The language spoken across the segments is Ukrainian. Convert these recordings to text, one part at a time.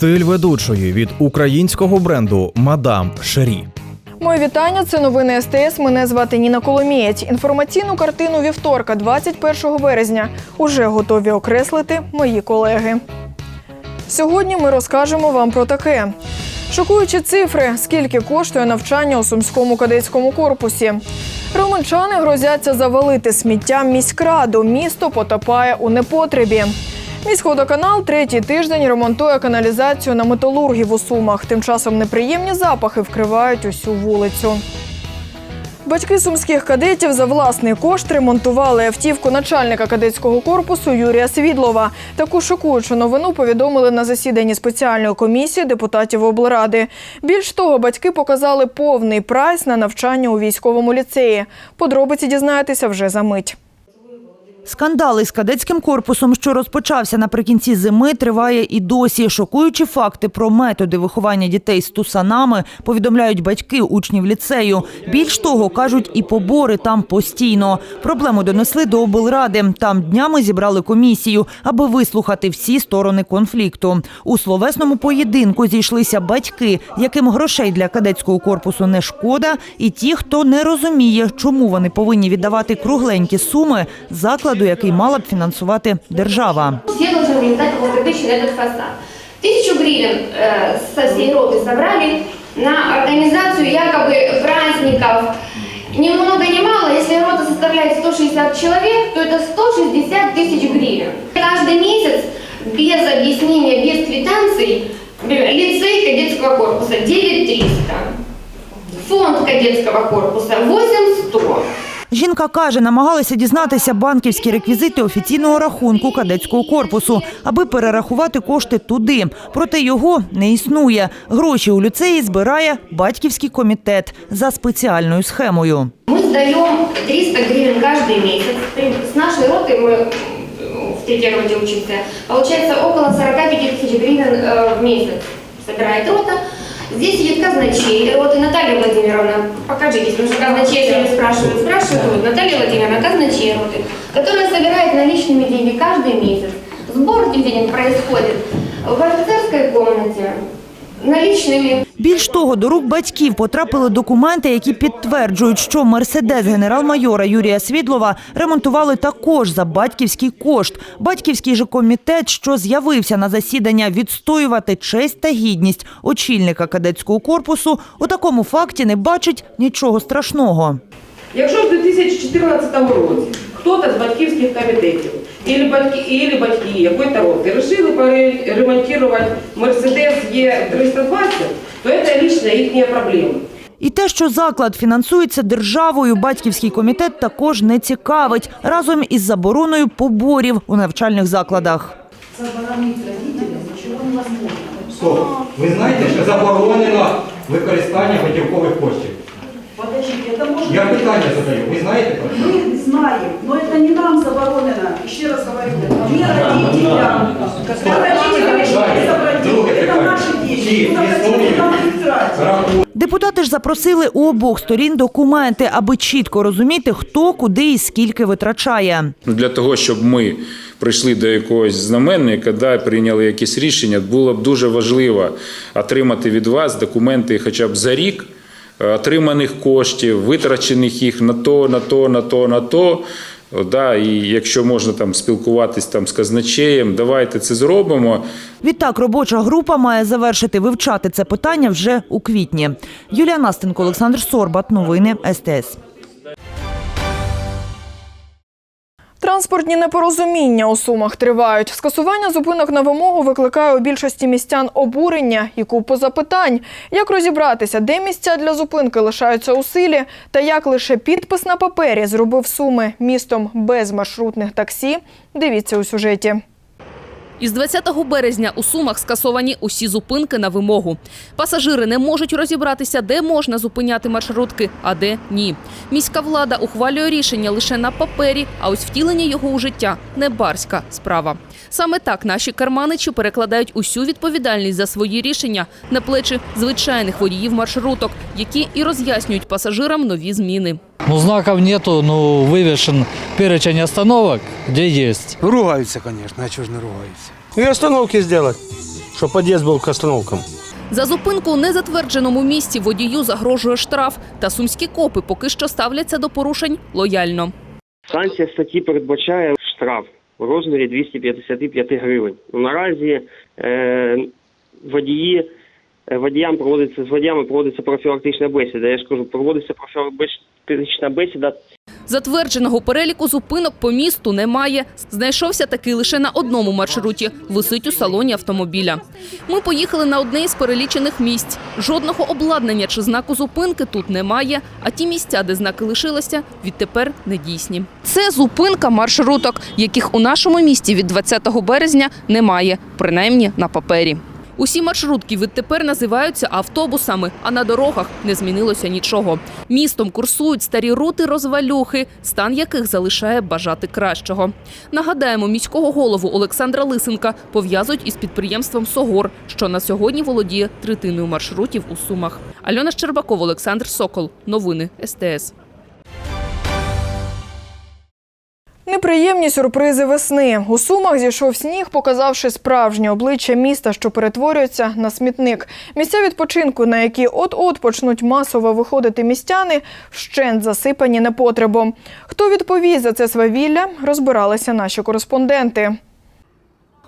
Стиль ведучої від українського бренду Мадам Шері. Моє вітання. Це новини СТС. Мене звати Ніна Коломієць. Інформаційну картину вівторка, 21 березня, уже готові окреслити мої колеги. Сьогодні ми розкажемо вам про таке. Шокуючі цифри, скільки коштує навчання у сумському кадетському корпусі. Романчани грозяться завалити сміттям міськраду. Місто потопає у непотребі. Міськводоканал третій тиждень ремонтує каналізацію на металургів у Сумах. Тим часом неприємні запахи вкривають усю вулицю. Батьки сумських кадетів за власний кошт ремонтували автівку начальника кадетського корпусу Юрія Свідлова. Таку шокуючу новину повідомили на засіданні спеціальної комісії депутатів облради. Більш того, батьки показали повний прайс на навчання у військовому ліцеї. Подробиці дізнаєтеся вже за мить. Скандал із кадетським корпусом, що розпочався наприкінці зими, триває і досі. Шокуючі факти про методи виховання дітей з тусанами повідомляють батьки учнів ліцею. Більш того, кажуть, і побори там постійно. Проблему донесли до облради. Там днями зібрали комісію, аби вислухати всі сторони конфлікту. У словесному поєдинку зійшлися батьки, яким грошей для кадетського корпусу не шкода, і ті, хто не розуміє, чому вони повинні віддавати кругленькі суми закладу, який мала б фінансувати держава. Все должны влезать полторы тысячи на этот фасад. Тысячу гривен э, со всей роты собрали на организацию якобы праздников. Ни много ни мало, если рота составляет 160 человек, то это 160 тысяч гривен. Каждый месяц без объяснения, без квитанций лицей кадетского корпуса 9300. Фонд кадетского корпуса 8100. Жінка каже, намагалася дізнатися банківські реквізити офіційного рахунку кадетського корпусу, аби перерахувати кошти туди. Проте його не існує. Гроші у ліцеї збирає батьківський комітет за спеціальною схемою. Мы сдаем 300 гривен каждый месяц. С нашей роты мы м, в третьей роте учимся. Получается около 45 тысяч гривен э, в месяц собирает рота. Здесь сидит казначей роты Наталья Владимировна. Покажитесь, потому что казначей все время спрашивают. Спрашивают вот, Наталья Владимировна, казначей роты, которая собирает наличными деньги каждый месяц. Сбор этих денег происходит в офицерской комнате наличными. Більш того, до рук батьків потрапили документи, які підтверджують, що мерседес генерал-майора Юрія Свідлова ремонтували також за батьківський кошт. Батьківський же комітет, що з'явився на засідання відстоювати честь та гідність очільника кадетського корпусу, у такому факті не бачить нічого страшного. Якщо в 2014 році хтось з батьківських комітетів или батьки, или батьки якої-то роти вирішили поремонтувати Мерседес Е320, то це лично їхня проблема. І те, що заклад фінансується державою, батьківський комітет також не цікавить разом із забороною поборів у навчальних закладах. Стоп. Ви знаєте, що заборонено використання готівкових коштів? Подождите, это можно... Я питання задаю. Ви знаєте про це? Мы знаем, но это не нам заборонено. Еще раз говорю, не родителям. Когда родители решили Далі. забрать Друге деньги, это питання. наши Чи деньги. Куда хотите, існує там их тратить. рахунок? Депутати ж запросили у обох сторін документи, аби чітко розуміти, хто куди і скільки витрачає. Ну, Для того, щоб ми прийшли до якогось знаменника, да, прийняли якісь рішення, було б дуже важливо отримати від вас документи хоча б за рік е, отриманих коштів, витрачених їх на то, на то, на то, на то. Да, і якщо можна там спілкуватись там з казначеєм, давайте це зробимо. Відтак, робоча група має завершити вивчати це питання вже у квітні. Юлія Настенко, Олександр Сорбат. Новини СТС. Транспортні непорозуміння у Сумах тривають. Скасування зупинок на вимогу викликає у більшості містян обурення і купу запитань. Як розібратися, де місця для зупинки лишаються у силі, та як лише підпис на папері зробив Суми містом без маршрутних таксі, дивіться у сюжеті. Із 20 березня у Сумах скасовані усі зупинки на вимогу. Пасажири не можуть розібратися, де можна зупиняти маршрутки, а де ні. Міська влада ухвалює рішення лише на папері, а ось втілення його у життя не барська справа. Саме так наші карманичі перекладають усю відповідальність за свої рішення на плечі звичайних водіїв маршруток, які і роз'яснюють пасажирам нові зміни. Ну, знаков нету, ну, вывешен перечень остановок, где есть. Ругаются, конечно, а чего ж не ругаются? И остановки сделать. чтобы подъезд был к остановкам. За зупинку у незатвердженому місці водію загрожує штраф. Та сумські копи поки що ставляться до порушень лояльно. Санкція статті передбачає штраф у розмірі 255 гривень. Ну, Наразі е, водії, е, водіям проводиться, з водіями проводиться профілактична бесіда. Я ж кажу, проводиться профілактична бесіда Затвердженого переліку зупинок по місту немає. Знайшовся такий лише на одному маршруті. Висить у салоні автомобіля. Ми поїхали на одне із перелічених місць. Жодного обладнання чи знаку зупинки тут немає. А ті місця, де знаки лишилися, відтепер недійсні. Це зупинка маршруток, яких у нашому місті від 20 березня немає, принаймні на папері. Усі маршрутки відтепер називаються автобусами, а на дорогах не змінилося нічого. Містом курсують старі рути розвалюхи, стан яких залишає бажати кращого. Нагадаємо, міського голову Олександра Лисенка пов'язують із підприємством Согор, що на сьогодні володіє третиною маршрутів у Сумах. Альона Щербакова, Олександр Сокол. Новини СТС. Неприємні сюрпризи весни. У Сумах зійшов сніг, показавши справжнє обличчя міста, що перетворюється на смітник. Місця відпочинку, на які от-от почнуть масово виходити містяни, вщент засипані непотребом. Хто відповість за це свавілля, розбиралися наші кореспонденти.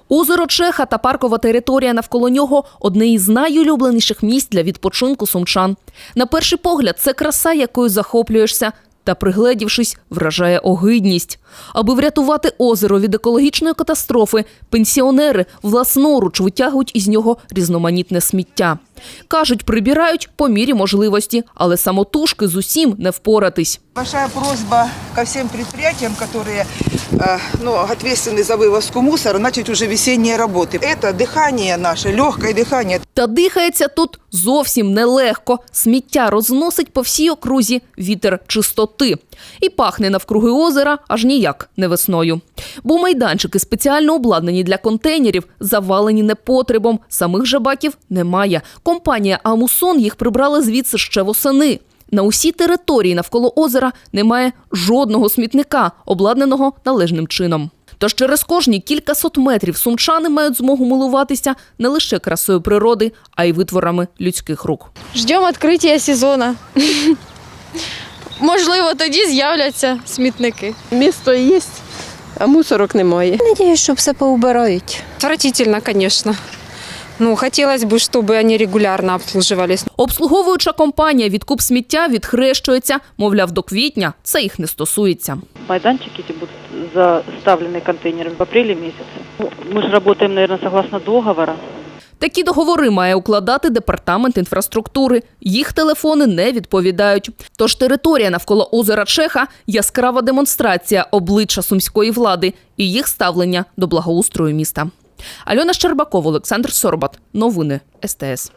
Озеро Чеха та паркова територія навколо нього одне із найулюбленіших місць для відпочинку сумчан. На перший погляд, це краса, якою захоплюєшся. Та, пригледівшись, вражає огидність. Аби врятувати озеро від екологічної катастрофи, пенсіонери власноруч витягують із нього різноманітне сміття. Кажуть, прибирають по мірі можливості, але самотужки з усім не впоратись. Большая просьба ко всем предприятиям, которые э, ну, ответственны за вывозку мусора, начать уже весенние работы. Это дыхание наше, легкое дыхание. Та дихається тут зовсім нелегко. Сміття розносить по всій окрузі вітер чистоти. І пахне навкруги озера аж ніяк не весною. Бо майданчики спеціально обладнані для контейнерів, завалені непотребом. Самих же баків немає. Компанія Амусон їх прибрала звідси ще восени. На усій території навколо озера немає жодного смітника, обладнаного належним чином. Тож через кожні кількасот метрів сумчани мають змогу милуватися не лише красою природи, а й витворами людських рук. Ждемо відкриття сезону. Можливо, тоді з'являться смітники. Місто є, а мусорок немає. Надіюсь, що все поубирають. Отвратительно, конечно. Ну, хотелось бы, чтобы они регулярно обслуживались. Обслуговуюча компанія відкуп сміття відхрещується, мовляв, до квітня це їх не стосується. Майданчики эти будут заставлены контейнерами в апреле месяце. Ну, Мы же работаем, наверное, согласно договора. Такі договори має укладати департамент інфраструктури. Їх телефони не відповідають. Тож територія навколо озера Чеха яскрава демонстрація обличчя сумської влади і їх ставлення до благоустрою міста. Альона Щербакова, Олександр Сорбат. Новини СТС.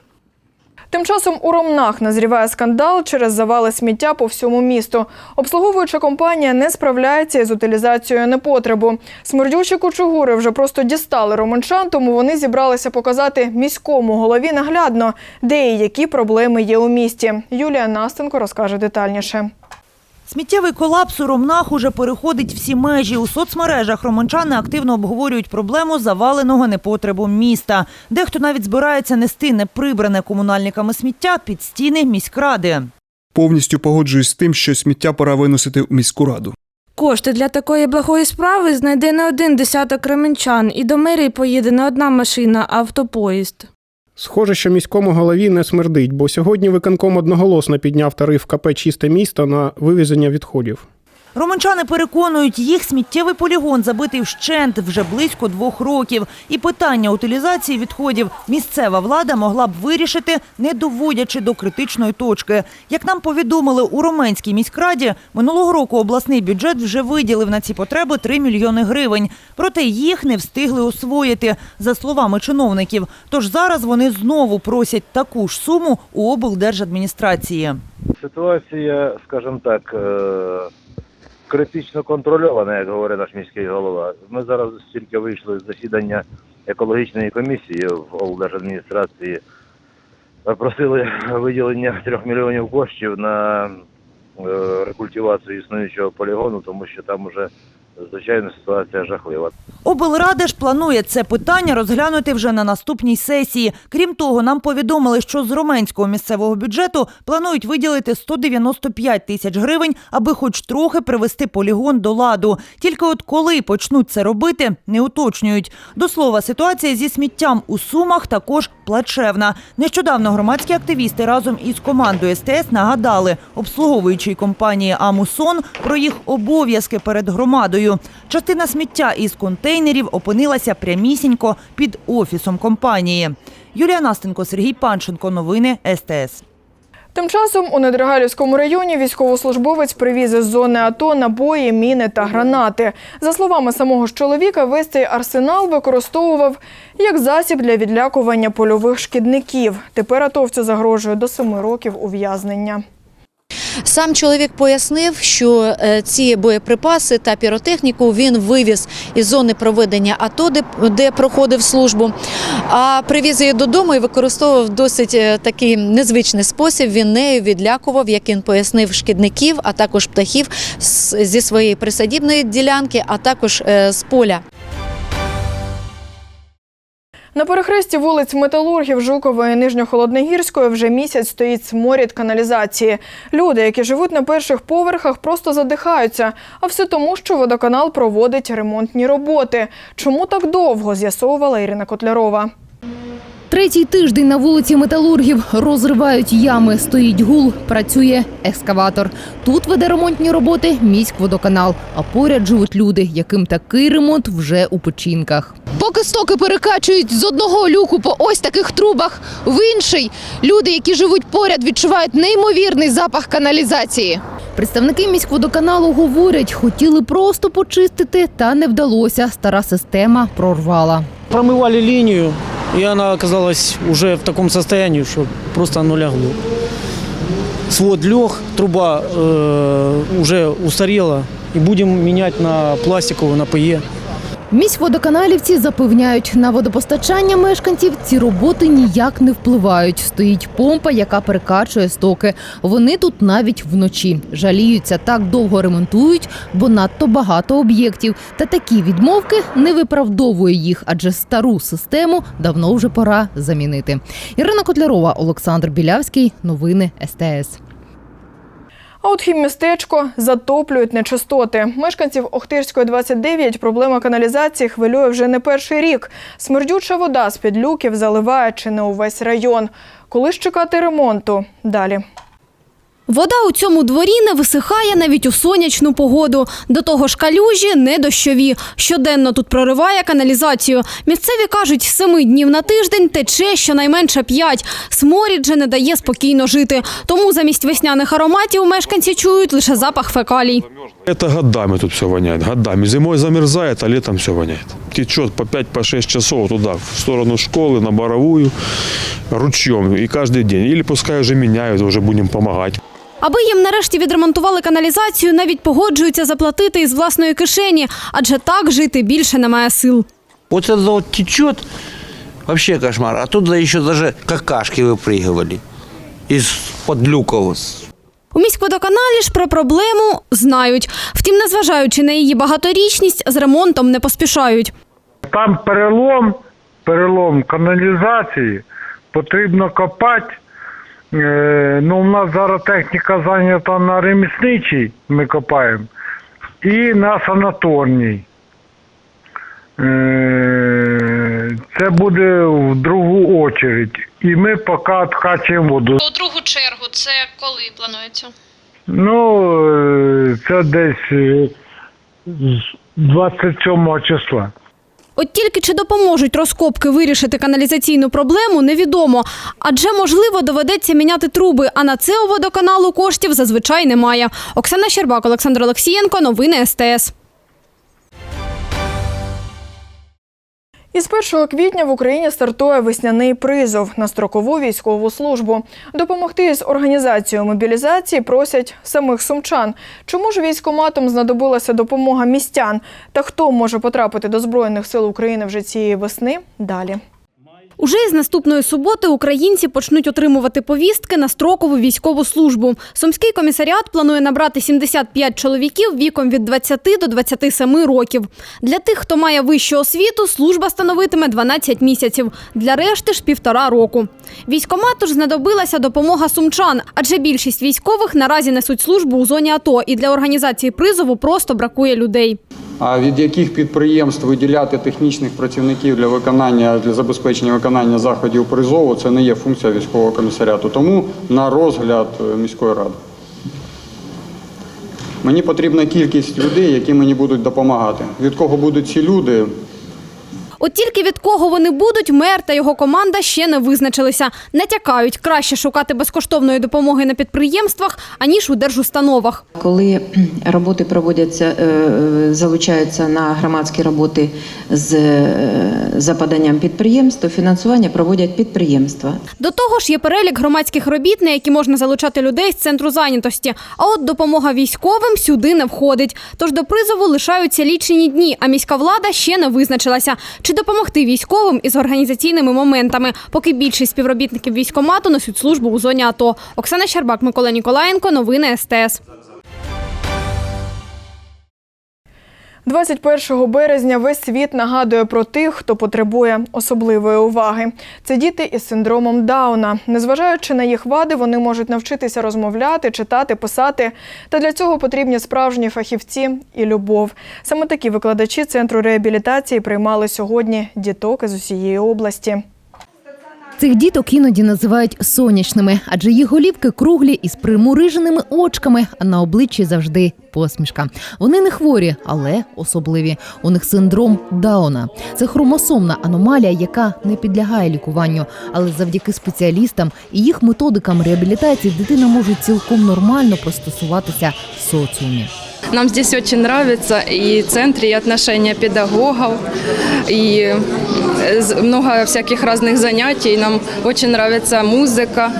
Тим часом у Ромнах назріває скандал через завали сміття по всьому місту. Обслуговуюча компанія не справляється із утилізацією непотребу. Смердючі кучугури вже просто дістали романчан, тому вони зібралися показати міському голові наглядно, де і які проблеми є у місті. Юлія Настенко розкаже детальніше. Сміттєвий колапс у Ромнах уже переходить всі межі. У соцмережах романчани активно обговорюють проблему заваленого непотребу міста. Дехто навіть збирається нести неприбране комунальниками сміття під стіни міськради. Повністю погоджуюсь з тим, що сміття пора виносити у міську раду. Кошти для такої благої справи знайде не один десяток ременчан, і до мерії поїде не одна машина, а автопоїзд. Схоже, що міському голові не смердить, бо сьогодні виконком одноголосно підняв тариф КП Чисте місто на вивезення відходів. Романчани переконують, їх сміттєвий полігон забитий вщент вже близько двох років. І питання утилізації відходів місцева влада могла б вирішити, не доводячи до критичної точки. Як нам повідомили у Роменській міськраді, минулого року обласний бюджет вже виділив на ці потреби 3 мільйони гривень. Проте їх не встигли освоїти, за словами чиновників. Тож зараз вони знову просять таку ж суму у облдержадміністрації. Ситуація, скажімо так, е, критично контрольована, як говорить наш міський голова. Ми зараз тільки вийшли з засідання екологічної комісії в облдержадміністрації. Просили виділення трьох мільйонів коштів на е, рекультивацію існуючого полігону, тому що там вже звичайно, ситуація жахлива. Облрада ж планує це питання розглянути вже на наступній сесії. Крім того, нам повідомили, що з роменського місцевого бюджету планують виділити 195 тисяч гривень, аби хоч трохи привести полігон до ладу. Тільки от коли почнуть це робити, не уточнюють. До слова, ситуація зі сміттям у Сумах також плачевна. Нещодавно громадські активісти разом із командою СТС нагадали обслуговуючій компанії Амусон про їх обов'язки перед громадою. Частина сміття із контейнерів опинилася прямісінько під офісом компанії. Юлія Настенко, Сергій Панченко. Новини СТС. Тим часом у Недригалівському районі військовослужбовець привіз із зони АТО набої, міни та гранати. За словами самого ж чоловіка, весь цей арсенал використовував як засіб для відлякування польових шкідників. Тепер атовцю загрожує до семи років ув'язнення. Сам чоловік пояснив, що е, ці боєприпаси та піротехніку він вивіз із зони проведення АТО, де, проходив службу, а привіз її додому і використовував досить е, такий незвичний спосіб. Він нею відлякував, як він пояснив, шкідників, а також птахів зі своєї присадібної ділянки, а також е, з поля. На перехресті вулиць Металургів, Жукової і Нижньохолодногірської вже місяць стоїть сморід каналізації. Люди, які живуть на перших поверхах, просто задихаються. А все тому, що водоканал проводить ремонтні роботи. Чому так довго, з'ясовувала Ірина Котлярова. Третій тиждень на вулиці Металургів розривають ями. Стоїть гул, працює екскаватор. Тут веде ремонтні роботи міськводоканал. А поряд живуть люди, яким такий ремонт вже у печінках. Поки стоки перекачують з одного люку по ось таких трубах в інший, люди, які живуть поряд, відчувають неймовірний запах каналізації. Представники міськводоканалу говорять, хотіли просто почистити, та не вдалося. Стара система прорвала. Промывали линию, и она оказалась уже в таком состоянии, что просто оно лягло. Свод лег, труба э, уже устарела, и будем менять на пластиковую, на ПЕ. Міськводоканалівці запевняють, на водопостачання мешканців ці роботи ніяк не впливають. Стоїть помпа, яка перекачує стоки. Вони тут навіть вночі жаліються, так довго ремонтують, бо надто багато об'єктів. Та такі відмовки не виправдовує їх, адже стару систему давно вже пора замінити. Ірина Котлярова, Олександр Білявський. Новини СТС. А от хіммістечко затоплюють нечистоти. Мешканців Охтирської 29 проблема каналізації хвилює вже не перший рік. Смердюча вода з під люків заливає чи не увесь район. Коли ж чекати ремонту? Далі. Вода у цьому дворі не висихає навіть у сонячну погоду. До того ж калюжі не дощові. Щоденно тут прориває каналізацію. Місцеві кажуть, з семи днів на тиждень тече щонайменше п'ять. Сморід же не дає спокійно жити. Тому замість весняних ароматів мешканці чують лише запах фекалій. Это годами тут все воняет, годами. Зимой замерзает, а летом все воняет. Течет по 5-6 по шесть часов туда, в сторону школы, на Боровую, ручьем. И каждый день. Или пускай уже меняют, уже будем помогать. Аби їм нарешті відремонтували каналізацію, навіть погоджуються заплатити із власної кишені, адже так жити більше немає сил. Вот это вот течет, вообще кошмар. А туда еще даже какашки выпрыгивали из-под люков. У міськводоканалі ж про проблему знають. Втім, незважаючи на її багаторічність, з ремонтом не поспішають. Там перелом, перелом каналізації, потрібно копати. Е, ну, у нас зараз техніка зайнята на ремісничій, ми копаємо, і на санаторній. Е, це буде в другу очередь. І ми поки откачуємо воду. У другу чергу це коли планується? Ну, е, це десь е, з 27 числа. От тільки чи допоможуть розкопки вирішити каналізаційну проблему, невідомо. Адже, можливо, доведеться міняти труби, а на це у водоканалу коштів зазвичай немає. Оксана Щербак, Олександр Олексієнко, новини СТС. Із 1 квітня в Україні стартує весняний призов на строкову військову службу. Допомогти з організацією мобілізації просять самих сумчан. Чому ж військоматом знадобилася допомога містян? Та хто може потрапити до Збройних сил України вже цієї весни? Далі. Уже із наступної суботи українці почнуть отримувати повістки на строкову військову службу. Сумський комісаріат планує набрати 75 чоловіків віком від 20 до 27 років. Для тих, хто має вищу освіту, служба становитиме 12 місяців. Для решти ж півтора року. Військомату ж знадобилася допомога сумчан, адже більшість військових наразі несуть службу у зоні АТО, і для організації призову просто бракує людей. Від яких підприємств виділяти технічних працівників для виконання для забезпечення виконання заходів призову це не є функція військового комісаріату. Тому на розгляд е, міської ради. Мені потрібна кількість людей, які мені будуть допомагати. Від кого будуть ці люди, От тільки від кого вони будуть, мер та його команда ще не визначилися. Натякають, краще шукати безкоштовної допомоги на підприємствах, аніж у держустановах. Коли роботи проводяться, е, залучаються на громадські роботи з е, западанням підприємств, то фінансування проводять підприємства. До того ж, є перелік громадських робіт, на які можна залучати людей з центру зайнятості. А от допомога військовим сюди не входить. Тож до призову лишаються лічені дні, а міська влада ще не визначилася, чи допомогти військовим із організаційними моментами, поки більшість співробітників військомату носять службу у зоні АТО. Оксана Щербак, Микола Ніколаєнко, новини СТС. 21 березня весь світ нагадує про тих, хто потребує особливої уваги. Це діти із синдромом Дауна. Незважаючи на їх вади, вони можуть навчитися розмовляти, читати, писати. Та для цього потрібні справжні фахівці і любов. Саме такі викладачі центру реабілітації приймали сьогодні діток із усієї області. Цих діток іноді називають сонячними, адже їх голівки круглі із примуриженими очками, а на обличчі завжди посмішка. Вони не хворі, але особливі. У них синдром Дауна. Це хромосомна аномалія, яка не підлягає лікуванню. Але завдяки спеціалістам і їх методикам реабілітації дитина може цілком нормально пристосуватися в соціумі. Нам здесь очень нравится и центр, и отношения педагогов, и э, з- много всяких разных занятий. Нам очень нравится музыка,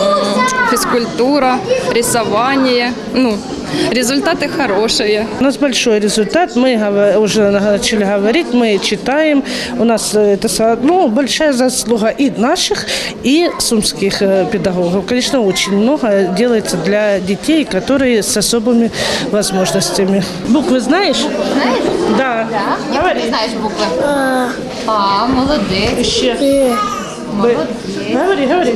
м, физкультура, рисование. Ну, результаты хорошие. У нас большой результат. Мы гово- уже начали говорить, мы читаем. У нас э, это со- ну, большая заслуга и наших, и сумских э, педагогов. Конечно, очень много делается для детей, которые с особыми возможностями. Буквы знаешь? Знаєш? Да. Да? Як ти знаєш букви? А, молодець. Еще. Молодець. Говори, говори.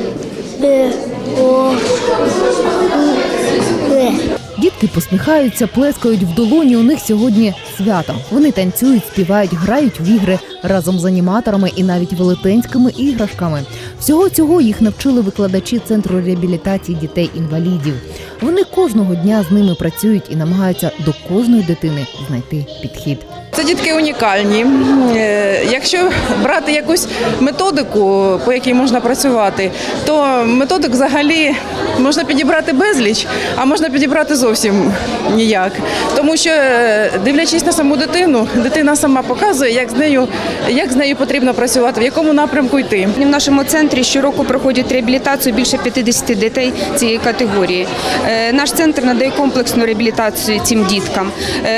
Дітки посміхаються, плескають в долоні. У них сьогодні свято. Вони танцюють, співають, грають в ігри разом з аніматорами і навіть велетенськими іграшками. Всього цього їх навчили викладачі центру реабілітації дітей-інвалідів. Вони кожного дня з ними працюють і намагаються до кожної дитини знайти підхід. Це дітки унікальні. Е, Якщо брати якусь методику, по якій можна працювати, то методик взагалі можна підібрати безліч, а можна підібрати зовсім ніяк. Тому що, е, дивлячись на саму дитину, дитина сама показує, як з нею, як з нею потрібно працювати, в якому напрямку йти. В нашому центрі щороку проходять реабілітацію більше 50 дітей цієї категорії. Е, Наш центр надає комплексну реабілітацію цим діткам.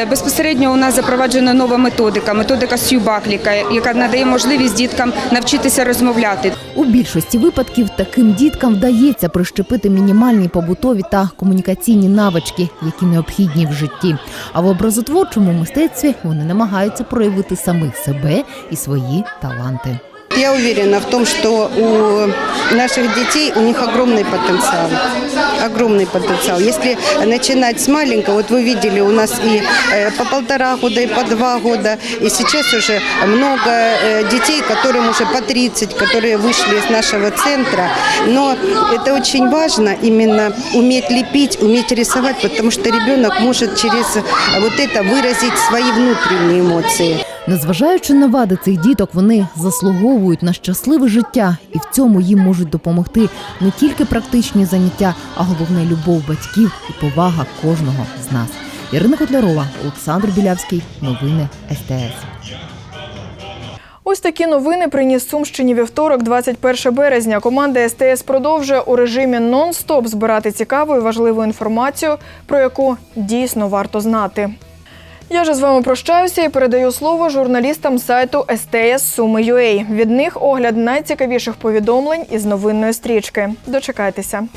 Безпосередньо у нас запроваджена нова методика, методика Сью-Бакліка, яка надає можливість діткам навчитися розмовляти. У більшості випадків таким діткам вдається прищепити мінімальні побутові та комунікаційні навички, які необхідні в житті. А в образотворчому мистецтві вони намагаються проявити самих себе і свої таланти. Я уверена в том, что у наших детей у них огромный потенциал. Огромный потенциал. Если начинать с маленького, вот вы видели, у нас и э, по полтора года, и по два года, и сейчас уже много э, детей, которым уже по 30, которые вышли из нашего центра. Но это очень важно именно уметь лепить, уметь рисовать, потому что ребенок может через вот это выразить свои внутренние эмоции. Незважаючи на вади цих діток, вони заслуговують на щасливе життя, і в цьому їм можуть допомогти не тільки практичні заняття, а головне любов батьків і повага кожного з нас. Ірина Котлярова, Олександр Білявський. Новини СТС. Ось такі новини приніс Сумщині вівторок, 21 березня. Команда СТС продовжує у режимі нон-стоп збирати цікаву і важливу інформацію, про яку дійсно варто знати. Я же з вами прощаюся і передаю слово журналістам сайту СТС Суми.UA. Від них огляд найцікавіших повідомлень із новинної стрічки. Дочекайтеся.